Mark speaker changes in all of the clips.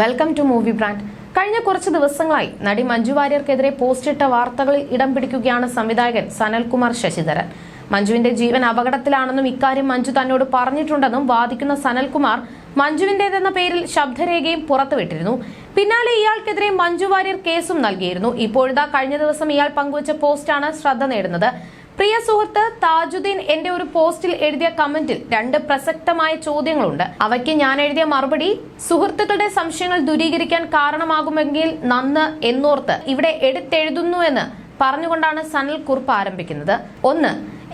Speaker 1: Welcome to movie brand കഴിഞ്ഞ കുറച്ച് ദിവസങ്ങളായി നടി മഞ്ജു വാര്യർക്കെതിരെ പോസ്റ്റിട്ട വാർത്തകളിൽ ഇടം പിടിക്കുകയാണ് സംവിധായകൻ സനൽകുമാർ ശശിധരൻ. മഞ്ജുവിന്റെ ജീവൻ അപകടത്തിലാണെന്നും ഇക്കാര്യം മഞ്ജു തന്നോട് പറഞ്ഞിട്ടുണ്ടെന്നും വാദിക്കുന്ന സനൽകുമാർ മഞ്ജുവിന്റേതെന്ന പേരിൽ ശബ്ദരേഖയും പുറത്തുവിട്ടിരുന്നു. പിന്നാലെ ഇയാൾക്കെതിരെ മഞ്ജു വാര്യർ കേസും നൽകിയിരുന്നു. ഇപ്പോഴിതാ കഴിഞ്ഞ ദിവസം ഇയാൾ പങ്കുവച്ച പോസ്റ്റാണ് ശ്രദ്ധ നേടുന്നത്. പ്രിയ സുഹൃത്ത് താജുദ്ദീൻ എന്റെ ഒരു പോസ്റ്റിൽ എഴുതിയ കമന്റിൽ രണ്ട് പ്രസക്തമായ ചോദ്യങ്ങളുണ്ട്. അവയ്ക്ക് ഞാൻ എഴുതിയ മറുപടി സുഹൃത്തുക്കളുടെ സംശയങ്ങൾ ദൂരീകരിക്കാൻ കാരണമാകുമെങ്കിൽ നന്ന് എന്നോർത്ത് ഇവിടെ എടുത്തെഴുതുന്നുവെന്ന് പറഞ്ഞുകൊണ്ടാണ് സനൽ കുറിപ്പ് ആരംഭിക്കുന്നത്. ഒന്ന്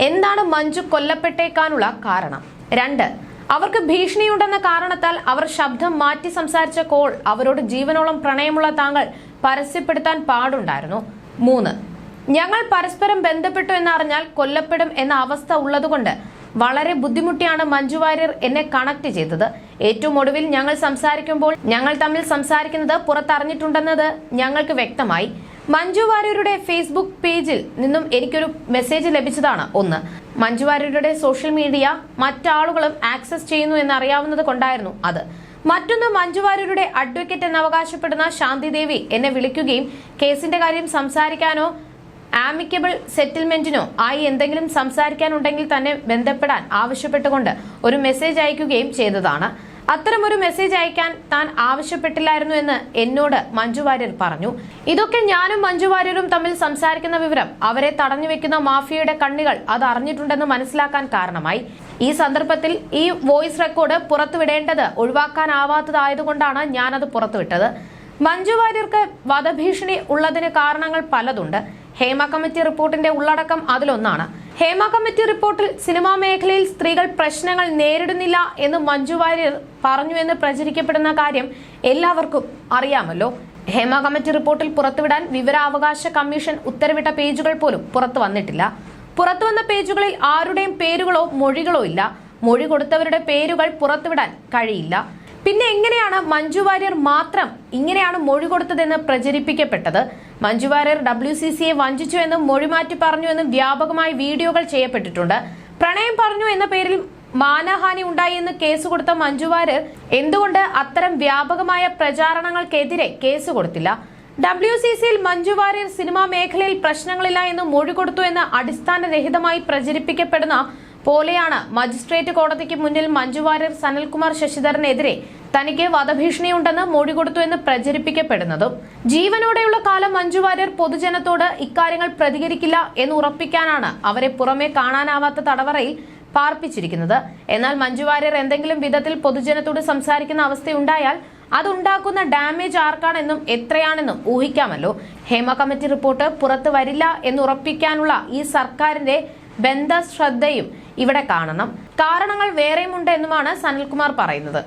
Speaker 1: എന്താണ് മഞ്ജു കൊല്ലപ്പെട്ടേക്കാനുള്ള കാരണം? രണ്ട് അവർക്ക് ഭീഷണിയുണ്ടെന്ന കാരണത്താൽ അവർ ശബ്ദം മാറ്റി സംസാരിച്ച കോൾ അവരോട് ജീവനോളം പ്രണയമുള്ള താങ്കൾ പരസ്യപ്പെടുത്താൻ പാടുണ്ടായിരുന്നു. മൂന്ന് ഞങ്ങൾ പരസ്പരം ബന്ധപ്പെട്ടു എന്നറിഞ്ഞാൽ കൊല്ലപ്പെടും എന്ന അവസ്ഥ ഉള്ളതുകൊണ്ട് വളരെ ബുദ്ധിമുട്ടിയാണ് മഞ്ജു വാര്യർ എന്നെ കണക്ട് ചെയ്തത്. ഏറ്റവും ഒടുവിൽ ഞങ്ങൾ സംസാരിക്കുമ്പോൾ ഞങ്ങൾ തമ്മിൽ സംസാരിക്കുന്നത് പുറത്തറിഞ്ഞിട്ടുണ്ടെന്നത് ഞങ്ങൾക്ക് വ്യക്തമായി. മഞ്ജു വാര്യരുടെ ഫേസ്ബുക്ക് പേജിൽ നിന്നും എനിക്കൊരു മെസ്സേജ് ലഭിച്ചതാണ് ഒന്ന്. മഞ്ജു വാര്യരുടെ സോഷ്യൽ മീഡിയ മറ്റാളുകളും ആക്സസ് ചെയ്യുന്നു എന്നറിയാവുന്നത് കൊണ്ടായിരുന്നു അത്. മറ്റൊന്ന് മഞ്ജു വാര്യരുടെ അഡ്വക്കേറ്റ് എന്നവകാശപ്പെടുന്ന ശാന്തിദേവി എന്നെ വിളിക്കുകയും കേസിന്റെ കാര്യം സംസാരിക്കാനോ ആമിക്കബിൾ സെറ്റിൽമെന്റിനോ ആയി എന്തെങ്കിലും സംസാരിക്കാനുണ്ടെങ്കിൽ തന്നെ ബന്ധപ്പെടാൻ ആവശ്യപ്പെട്ടുകൊണ്ട് ഒരു മെസ്സേജ് അയക്കുകയും ചെയ്തതാണ്. അത്തരമൊരു മെസ്സേജ് അയക്കാൻ താൻ ആവശ്യപ്പെട്ടില്ലായിരുന്നു എന്ന് എന്നോട് മഞ്ജു വാര്യർ പറഞ്ഞു. ഇതൊക്കെ ഞാനും മഞ്ജു വാര്യരും തമ്മിൽ സംസാരിക്കുന്ന വിവരം അവരെ തടഞ്ഞു വെക്കുന്ന മാഫിയയുടെ കണ്ണികൾ അത് അറിഞ്ഞിട്ടുണ്ടെന്ന് മനസ്സിലാക്കാൻ കാരണമായി. ഈ സന്ദർഭത്തിൽ ഈ വോയിസ് റെക്കോർഡ് പുറത്തുവിടേണ്ടത് ഒഴിവാക്കാനാവാത്തതായതുകൊണ്ടാണ് ഞാനത് പുറത്തുവിട്ടത്. മഞ്ജു വാര്യർക്ക് വധഭീഷണി ഉള്ളതിന് കാരണങ്ങൾ പലതുണ്ട്. ഹേമ കമ്മിറ്റി റിപ്പോർട്ടിന്റെ ഉള്ളടക്കം അതിലൊന്നാണ്. ഹേമ കമ്മിറ്റി റിപ്പോർട്ടിൽ സിനിമാ മേഖലയിൽ സ്ത്രീകൾ പ്രശ്നങ്ങൾ നേരിടുന്നില്ല എന്ന് മഞ്ജു വാര്യർ പറഞ്ഞു എന്ന് പ്രചരിക്കപ്പെടുന്ന കാര്യം എല്ലാവർക്കും അറിയാമല്ലോ. ഹേമ കമ്മിറ്റി റിപ്പോർട്ടിൽ പുറത്തുവിടാൻ വിവരാവകാശ കമ്മീഷൻ ഉത്തരവിട്ട പേജുകൾ പോലും പുറത്തു വന്നിട്ടില്ല. പുറത്തു വന്ന പേജുകളിൽ ആരുടെയും പേരുകളോ മൊഴികളോ ഇല്ല. മൊഴി കൊടുത്തവരുടെ പേരുകൾ പുറത്തുവിടാൻ കഴിയില്ല. പിന്നെ എങ്ങനെയാണ് മഞ്ജു വാര്യർ മാത്രം ഇങ്ങനെയാണ് മൊഴി കൊടുത്തതെന്ന് പ്രചരിപ്പിക്കപ്പെട്ടത്? മഞ്ജു വാര്യർ ഡബ്ല്യു സി സിയെ വഞ്ചിച്ചു എന്നും മൊഴിമാറ്റി പറഞ്ഞു എന്നും വ്യാപകമായി വീഡിയോകൾ ചെയ്യപ്പെട്ടിട്ടുണ്ട്. പ്രണയം പറഞ്ഞു എന്ന പേരിൽ മാനഹാനി ഉണ്ടായി എന്ന് കേസ് കൊടുത്ത മഞ്ജു വാര്യർ എന്തുകൊണ്ട് അത്തരം വ്യാപകമായ പ്രചാരണങ്ങൾക്കെതിരെ കേസ് കൊടുത്തില്ല? ഡബ്ല്യു സി സിയിൽ മഞ്ജു വാര്യർ സിനിമാ മേഖലയിൽ പ്രശ്നങ്ങളില്ല എന്ന് മൊഴി കൊടുത്തു എന്ന് അടിസ്ഥാനരഹിതമായി പ്രചരിപ്പിക്കപ്പെടുന്ന പോലെയാണ് മജിസ്ട്രേറ്റ് കോടതിക്ക് മുന്നിൽ മഞ്ജുവാര്യർ സനൽകുമാർ ശശിധരനെതിരെ തനിക്ക് വധഭീഷണിയുണ്ടെന്ന് മൊഴി കൊടുത്തു എന്ന് പ്രചരിപ്പിക്കപ്പെടുന്നതും ജീവനോടെയുള്ള കാലം മഞ്ജു വാര്യർ പൊതുജനത്തോട് ഇക്കാര്യങ്ങൾ പ്രതികരിക്കില്ല എന്ന് ഉറപ്പിക്കാനാണ് അവരെ പുറമെ കാണാനാവാത്ത തടവറയിൽ പാർപ്പിച്ചിരിക്കുന്നത്. എന്നാൽ മഞ്ജു വാര്യർ എന്തെങ്കിലും വിധത്തിൽ പൊതുജനത്തോട് സംസാരിക്കുന്ന അവസ്ഥയുണ്ടായാൽ അതുണ്ടാക്കുന്ന ഡാമേജ് ആർക്കാണെന്നും എത്രയാണെന്നും ഊഹിക്കാമല്ലോ. ഹേമ കമ്മിറ്റി റിപ്പോർട്ട് പുറത്തു വരില്ല എന്നുറപ്പിക്കാനുള്ള ഈ സർക്കാരിന്റെ ബന്ധശ്രദ്ധയും ഇവിടെ കാണണം. കാരണങ്ങൾ വേറെയുമുണ്ട് എന്നുമാണ് സനൽകുമാർ പറയുന്നത്.